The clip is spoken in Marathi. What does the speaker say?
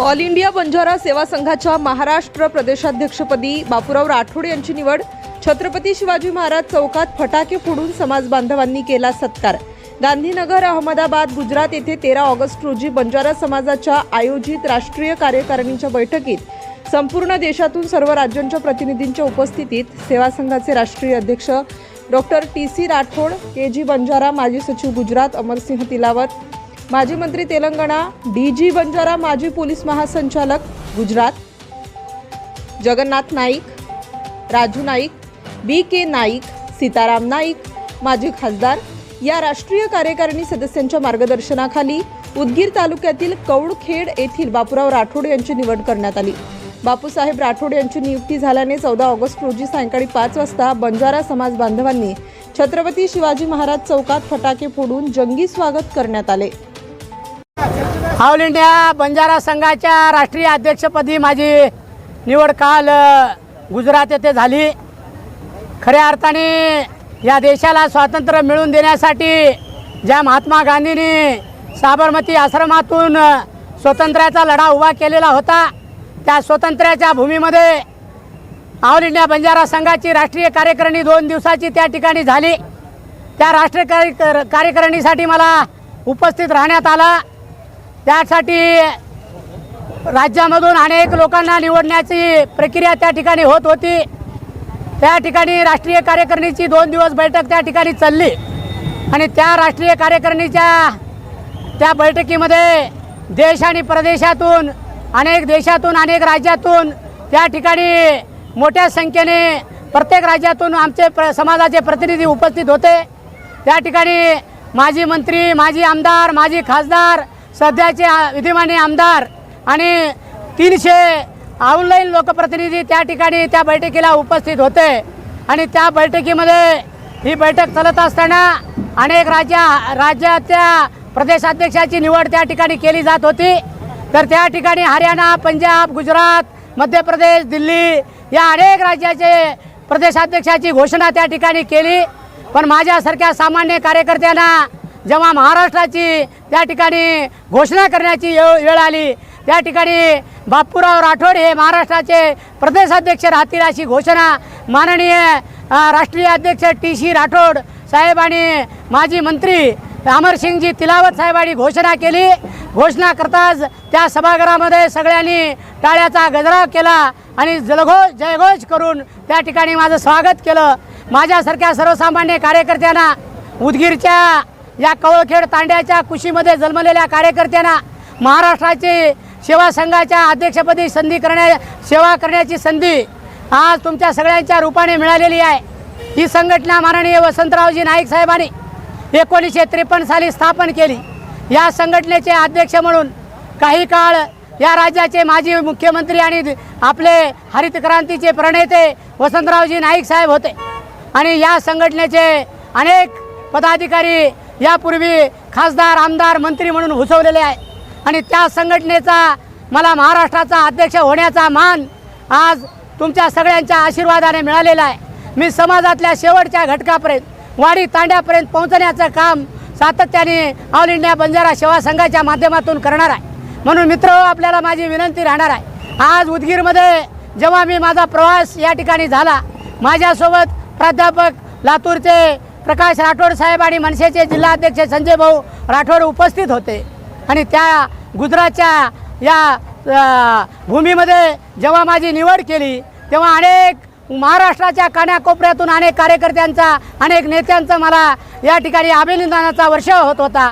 ऑल इंडिया बंजारा सेवा संघाच्या महाराष्ट्र प्रदेशाध्यक्षपदी बापूराव राठोड यांची निवड. छत्रपती शिवाजी महाराज चौकात फटाके फोडून समाज बांधवांनी केला सत्कार. गांधीनगर अहमदाबाद गुजरात येथे तेरा ऑगस्ट रोजी बंजारा समाजाच्या आयोजित राष्ट्रीय कार्यकारिणीच्या बैठकीत संपूर्ण देशातून सर्व राज्यांच्या प्रतिनिधींच्या उपस्थितीत सेवा संघाचे राष्ट्रीय अध्यक्ष doctor T C Rathod K G Banjara माजी सचिव गुजरात अमरसिंह तिलावत माजी मंत्री तेलंगणा डी जी बंजारा माजी पोलीस महासंचालक गुजरात जगन्नाथ नाईक राजू नाईक बी के नाईक सीताराम नाईक माजी खासदार या राष्ट्रीय कार्यकारिणी सदस्यांच्या मार्गदर्शनाखाली उदगीर तालुक्यातील कौडखेड येथील बापूराव राठोड यांची निवड करण्यात आली. बापूसाहेब राठोड यांची नियुक्ती झाल्याने चौदा ऑगस्ट रोजी सायंकाळी पाच वाजता बंजारा समाज बांधवांनी छत्रपती शिवाजी महाराज चौकात फटाके फोडून जंगी स्वागत करण्यात आले. ऑल इंडिया बंजारा संघाच्या राष्ट्रीय अध्यक्षपदी माझी निवड काल गुजरात येथे झाली. खऱ्या अर्थाने या देशाला स्वातंत्र्य मिळवून देण्यासाठी ज्या महात्मा गांधींनी साबरमती आश्रमातून स्वातंत्र्याचा लढा उभा केलेला होता त्या स्वातंत्र्याच्या भूमीमध्ये ऑल इंडिया बंजारा संघाची राष्ट्रीय कार्यकारिणी दोन दिवसाची त्या ठिकाणी झाली. त्या राष्ट्रीय कार्य कार्यकारिणीसाठी मला उपस्थित राहण्यात आला. त्यासाठी राज्यामधून अनेक लोकांना निवडण्याची प्रक्रिया त्या ठिकाणी होत होती. त्या ठिकाणी राष्ट्रीय कार्यकारिणीची दोन दिवस बैठक त्या ठिकाणी चालली. आणि त्या राष्ट्रीय कार्यकारिणीच्या त्या बैठकीमध्ये देश आणि प्रदेशातून अनेक देशातून अनेक राज्यातून त्या ठिकाणी मोठ्या संख्येने प्रत्येक राज्यातून आमचे प्र समाजाचे प्रतिनिधी उपस्थित होते. त्या ठिकाणी माजी मंत्री माजी आमदार माजी खासदार सध्याचे आ- आमदार आणि तीनशे ऑनलाईन लोकप्रतिनिधी त्या ठिकाणी त्या बैठकीला उपस्थित होते. आणि त्या बैठकीमध्ये ही बैठक चालत असताना अनेक राज्या राज्याच्या प्रदेशाध्यक्षाची निवड त्या ठिकाणी केली जात होती. तर त्या ठिकाणी हरियाणा पंजाब गुजरात मध्य प्रदेश दिल्ली या अनेक राज्याचे प्रदेशाध्यक्षाची घोषणा त्या ठिकाणी केली. पण माझ्यासारख्या सामान्य कार्यकर्त्यांना जेव्हा महाराष्ट्राची त्या ठिकाणी घोषणा करण्याची वेळ वेळ आली त्या ठिकाणी बापूराव राठोड हे महाराष्ट्राचे प्रदेशाध्यक्ष राहतील अशी घोषणा माननीय राष्ट्रीय अध्यक्ष टी सी राठोड साहेब आणि माजी मंत्री अमरसिंगजी तिलावत साहेबांनी घोषणा केली. घोषणा करताच त्या सभागृहामध्ये सगळ्यांनी टाळ्याचा गजराव केला आणि जलघोष जयघोष करून त्या ठिकाणी माझं स्वागत केलं. माझ्यासारख्या सर्वसामान्य कार्यकर्त्यांना उदगीरच्या या कवळखेड तांड्याच्या कुशीमध्ये जन्मलेल्या कार्यकर्त्यांना महाराष्ट्राची सेवा संघाच्या अध्यक्षपदी संधी करण्या सेवा करण्याची संधी आज तुमच्या सगळ्यांच्या रूपाने मिळालेली आहे. ही संघटना माननीय वसंतरावजी नाईक साहेबांनी एकोणीसशे त्रेपन्न साली स्थापन केली. या संघटनेचे अध्यक्ष म्हणून काही काळ या राज्याचे माजी मुख्यमंत्री आणि आपले हरित क्रांतीचे प्रणेते वसंतरावजी नाईक साहेब होते. आणि या संघटनेचे अनेक पदाधिकारी यापूर्वी खासदार आमदार मंत्री म्हणून घुसवलेले आहे. आणि त्या संघटनेचा मला महाराष्ट्राचा अध्यक्ष होण्याचा मान आज तुमच्या सगळ्यांच्या आशीर्वादाने मिळालेला आहे. मी समाजातल्या शेवटच्या घटकापर्यंत वाडी तांड्यापर्यंत पोहोचण्याचं काम सातत्याने ऑल इंडिया बंजारा सेवा संघाच्या माध्यमातून करणार आहे. म्हणून मित्र आपल्याला माझी विनंती राहणार आहे. आज उदगीरमध्ये जेव्हा मी माझा प्रवास या ठिकाणी झाला माझ्यासोबत प्राध्यापक लातूरचे प्रकाश राठोड साहेब आणि मनसेचे जिल्हाध्यक्ष संजय भाऊ राठोड उपस्थित होते. आणि त्या गुजरातच्या या भूमीमध्ये जेव्हा माझी निवड केली तेव्हा अनेक महाराष्ट्राच्या कानाकोपऱ्यातून अनेक कार्यकर्त्यांचा अनेक नेत्यांचा मला या ठिकाणी अभिनंदनाचा वर्ष होत होता.